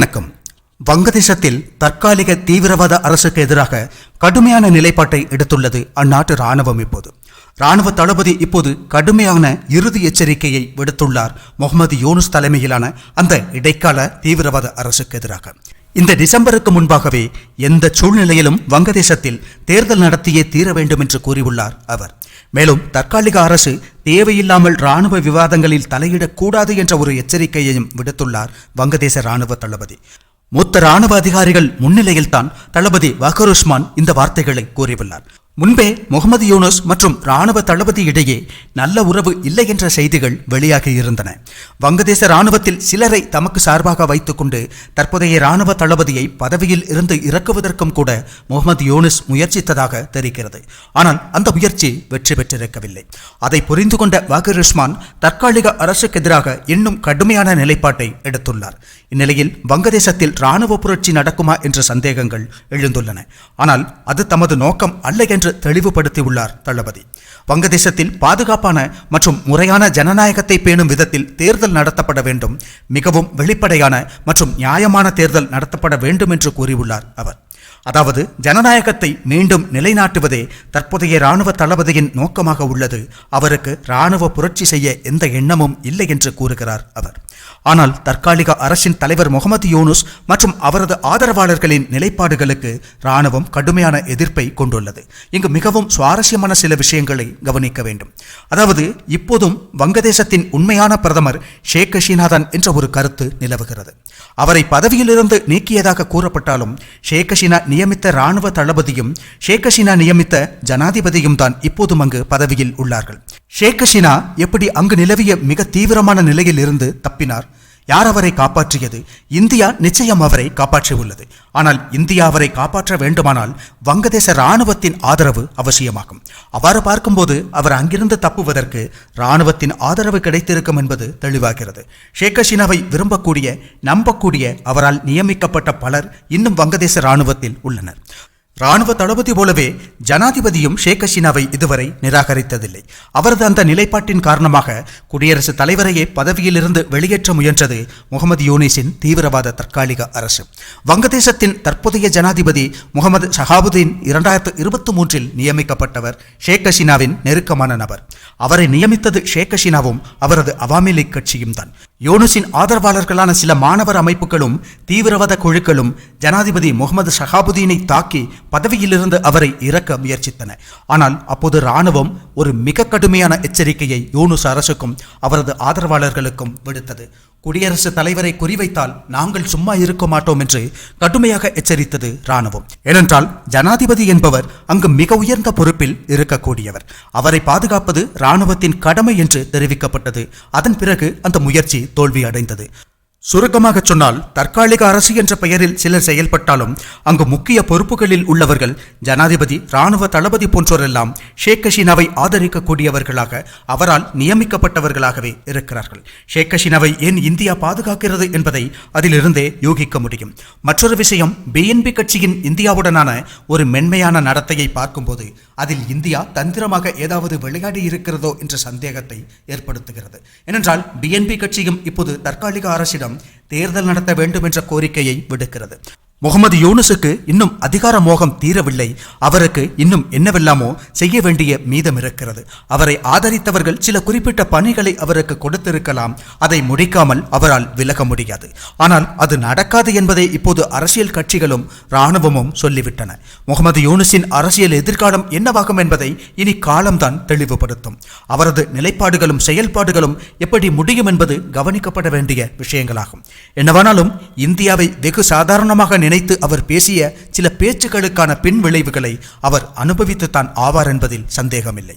வணக்கம். வங்கதேசத்தில் தற்காலிக தீவிரவாத அரசுக்கு எதிராக கடுமையான நிலைப்பாட்டை எடுத்துள்ளது அந்நாட்டு ராணுவம் இப்போது. ராணுவ தளபதி இப்போது கடுமையான இறுதி எச்சரிக்கையை விடுத்துள்ளார். முகமது யூனுஸ் தலைமையிலான அந்த இடைக்கால தீவிரவாத அரசுக்கு எதிராக. இந்த டிசம்பருக்கு முன்பாகவே எந்த சூழ்நிலையிலும் வங்கதேசத்தில் தேர்தல் நடத்தியே தீர வேண்டும் என்று கூறியுள்ளார் அவர். மேலும் தற்காலிக அரசு தேவையில்லாமல் ராணுவ விவாதங்களில் தலையிடக்கூடாது என்ற ஒரு எச்சரிக்கையையும் விடுத்துள்ளார் வங்கதேச ராணுவ தளபதி. மூத்த ராணுவ அதிகாரிகள் முன்னிலையில்தான் தளபதி வஹருஸ்மான் உஸ்மான் இந்த வார்த்தைகளை கூறியுள்ளார். முன்பே முகமது யூனஸ் மற்றும் ராணுவ தளபதி இடையே நல்ல உறவு இல்லை என்ற செய்திகள் வெளியாகி இருந்தன. வங்கதேச ராணுவத்தில் சிலரை தமக்கு சார்பாக வைத்துக்கொண்டு தற்போதைய ராணுவ தளபதியை பதவியில் இருந்து இறக்குவதற்கும் கூட முகமது யூனஸ் முயற்சித்ததாக தெரிகிறது. ஆனால் அந்த முயற்சி வெற்றி பெற்றிருக்கவில்லை. அதை புரிந்து கொண்ட வாகர் உஸ்மான் தற்காலிக அரசுக்கு எதிராக இன்னும் கடுமையான நிலைப்பாட்டை எடுத்துள்ளார். இந்நிலையில் வங்கதேசத்தில் ராணுவ புரட்சி நடக்குமா என்ற சந்தேகங்கள் எழுந்துள்ளன. ஆனால் அது தமது நோக்கம் அல்ல என்று தெளிவுபடுத்தியுள்ளார் தளபதி. வங்கதேசத்தில் பாதுகாப்பான மற்றும் முறையான ஜனநாயகத்தை பேணும் விதத்தில் தேர்தல் நடத்தப்பட வேண்டும். மிகவும் வெளிப்படையான மற்றும் நியாயமான தேர்தல் நடத்தப்பட வேண்டும் என்று கூறியுள்ளார் அவர். அதாவது ஜனநாயகத்தை மீண்டும் நிலைநாட்டுவதே தற்போதைய இராணுவ தளபதியின் நோக்கமாக உள்ளது. அவருக்கு இராணுவ புரட்சி செய்ய எந்த எண்ணமும் இல்லை என்று கூறுகிறார் அவர். ஆனால் தற்காலிக அரசின் தலைவர் முகமது யூனுஸ் மற்றும் அவரது ஆதரவாளர்களின் நிலைப்பாடுகளுக்கு இராணுவம் கடுமையான எதிர்ப்பை கொண்டுள்ளது. இங்கு மிகவும் சுவாரஸ்யமான சில விஷயங்களை கவனிக்க வேண்டும். அதாவது இப்போதும் வங்கதேசத்தின் உண்மையான பிரதமர் ஷேக் ஹசீனாதான் என்ற ஒரு கருத்து நிலவுகிறது. அவரை பதவியிலிருந்து நீக்கியதாக கூறப்பட்டாலும் ஷேக் ஹசீனா நியமித்த ராணுவ தளபதியும் ஷேக் ஹசீனா நியமித்த ஜனாதிபதியும் தான் இப்போதும் அங்கு பதவியில் உள்ளார்கள். ஷேக் ஹசீனா எப்படி அங்கு நிலவிய மிக தீவிரமான நிலையில் இருந்து தப்பினார்? யார் அவரை காப்பாற்றியது? இந்தியா நிச்சயம் அவரை காப்பாற்றியுள்ளது. ஆனால் இந்தியா அவரை காப்பாற்ற வேண்டுமானால் வங்கதேச இராணுவத்தின் ஆதரவு அவசியமாகும். அவ்வாறு பார்க்கும்போது அவர் அங்கிருந்து தப்புவதற்கு ராணுவத்தின் ஆதரவு கிடைத்திருக்கும் என்பது தெளிவாகிறது. ஷேக் ஹசீனாவை விரும்பக்கூடிய நம்பக்கூடிய அவரால் நியமிக்கப்பட்ட பலர் இன்னும் வங்கதேச இராணுவத்தில் உள்ளனர். ராணுவ தளபதி போலவே ஜனாதிபதியும் ஷேக் ஹசீனாவை இதுவரை நிராகரித்ததில்லை. அவரது அந்த நிலைப்பாட்டின் காரணமாக குடியரசுத் தலைவரையே பதவியிலிருந்து வெளியேற்ற முயன்றது முகமது யூனிஸின் தீவிரவாத தற்காலிக அரசு. வங்கதேசத்தின் தற்போதைய ஜனாதிபதி முகமது ஷஹாபுதீன் இரண்டாயிரத்து இருபத்தி மூன்றில் நியமிக்கப்பட்டவர் ஷேக் ஹசீனாவின் நெருக்கமான நபர். அவரை நியமித்தது ஷேக் ஹசீனாவும் அவரது அவாமி லீக் கட்சியும் தான். யோனுசின் ஆதரவாளர்களான சில மாணவர் அமைப்புகளும் தீவிரவாத குழுக்களும் ஜனாதிபதி முகமது ஷஹாபுதீனை தாக்கி பதவியிலிருந்து அவரை இறக்க முயற்சித்தன. ஆனால் அப்போது ராணுவம் ஒரு மிக கடுமையான எச்சரிக்கையை யோனுஸ் அரசுக்கும் அவரது ஆதரவாளர்களுக்கும் விடுத்தது. குடியரசுத் தலைவரை குறிவைத்தால் நாங்கள் சும்மா இருக்க மாட்டோம் என்று கடுமையாக எச்சரித்தது ராணுவம் ஏனென்றால் ஜனாதிபதி என்பவர் அங்கு மிக உயர்ந்த பொறுப்பில் இருக்கக்கூடியவர். அவரை பாதுகாப்பது ராணுவத்தின் கடமை என்று தெரிவிக்கப்பட்டது. அதன் பிறகு அந்த முயற்சி தோல்வி அடைந்தது சுருக்கமாக சொன்னால் தற்காலிக அரசு என்ற பெயரில் சிலர் செயல்பட்டாலும் அங்கு முக்கிய பொறுப்புகளில் உள்ளவர்கள் ஜனாதிபதி ராணுவ தளபதி போன்றோரெல்லாம் ஷேக் ஹசீனாவை ஆதரிக்கக்கூடியவர்களாக அவரால் நியமிக்கப்பட்டவர்களாகவே இருக்கிறார்கள். ஷேக் ஹசீனாவை ஏன் இந்தியா பாதுகாக்கிறது என்பதை அதிலிருந்தே யூகிக்க முடியும். மற்றொரு விஷயம் பிஎன்பி கட்சியின் இந்தியாவுடனான ஒரு மென்மையான நடத்தையை பார்க்கும்போது அதில் இந்தியா தந்திரமாக ஏதாவது விளையாடி இருக்கிறதோ என்ற சந்தேகத்தை ஏற்படுத்துகிறது. ஏனென்றால் பிஎன்பி கட்சியும் இப்போது தற்காலிக அரசிடம் தேர்தல் நடத்த வேண்டும் என்ற கோரிக்கையை விடுக்கிறது. முகமது யூனுசுக்கு இன்னும் அதிகார மோகம் தீரவில்லை. அவருக்கு இன்னும் என்னவெல்லாமோ செய்ய வேண்டிய மீதம் இருக்கிறது. அவரை ஆதரித்தவர்கள் சில குறிப்பிட்ட பணிகளை அவருக்கு கொடுத்திருக்கலாம். அதை முடிக்காமல் அவரால் விலக முடியாது. ஆனால் அது நடக்காது என்பதை இப்போது அரசியல் கட்சிகளும் இராணுவமும் சொல்லிவிட்டன. முகமது யூனுஸின் அரசியல் எதிர்காலம் என்னவாகும் என்பதை இனி காலம்தான் தெளிவுபடுத்தும். அவரது நிலைப்பாடுகளும் செயல்பாடுகளும் எப்படி முடியும் என்பது கவனிக்கப்பட வேண்டிய விஷயங்களாகும். என்னவானாலும் இந்தியாவை வெகு சாதாரணமாக நினைத்து அவர் பேசிய சில பேச்சுக்களுக்கான பின் விளைவுகளை அவர் அனுபவித்துத்தான் ஆவார் என்பதில் சந்தேகமில்லை.